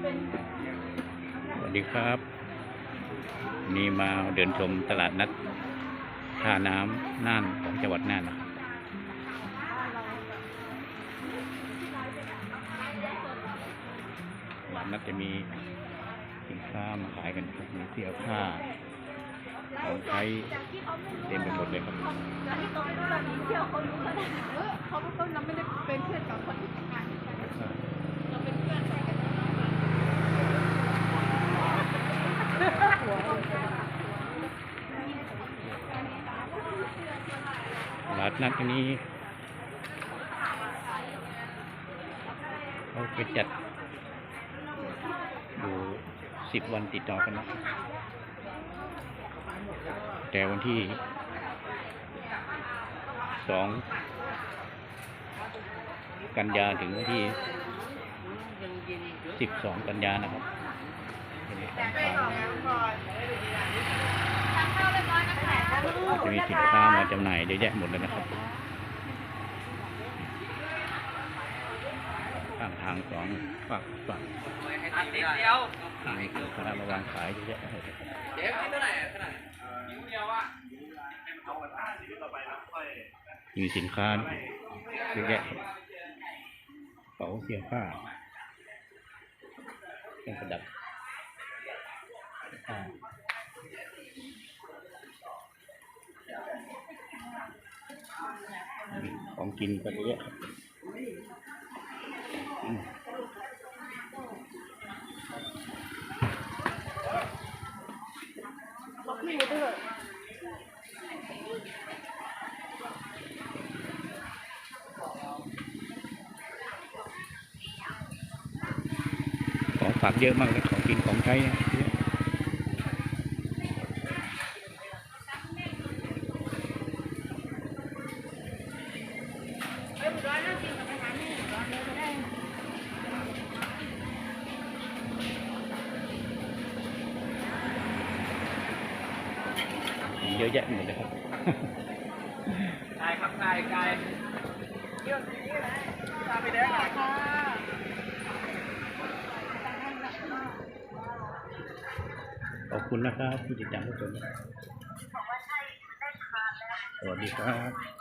สวัสดีครับ นี่มาเดินชมตลาดนัดท่าน้ำน่านของจังหวัดน่านนะครับตลาดนัดจะมีสินค้ามาขายกันครับมีเสื้อผ้าของใช้เต็มไปหมดเลยครับ จากที่ตรงนู้นแบบนี้เที่ยวเขารู้ขนาดไหนเออเขาเป็นคนเราไม่ได้เป็นเพื่อนกับคนที่ทำงานด้วยกันเราเป็นเพื่อนกัน ตลาดนัดนนี้เขาไปจัดอยู่สิบวันติดต่อกันนะแต่วันที่สองกันยาถึงวันที่สิบสองกันยานะครับเป็นของขายจะ มีสินค้ามาจำหน่ายเยอะแยะหมดเลยนะครับข้างทางสองฝั่งฝั่งนี่คือคณะมาวางขายเยอะแยะเลยมีสินค้าเยอะแยะครับเป๋าเสื้อผ้าเครื่องประดับอ่า ของกินก็เยอะของฝากเยอะมากเลยของกินของใช้ เนี่ยเยอะเอ้ยร้อยห้าสิบกับไปหาแม่ร้อยเลยก็ได้เยอะแยะหมดเลยครับกายครับกายกายเรื่องนี้นะตาไปแดงอะค่ะขอบคุณนะครับที่ติดตามทุกคนสวัสดีครับ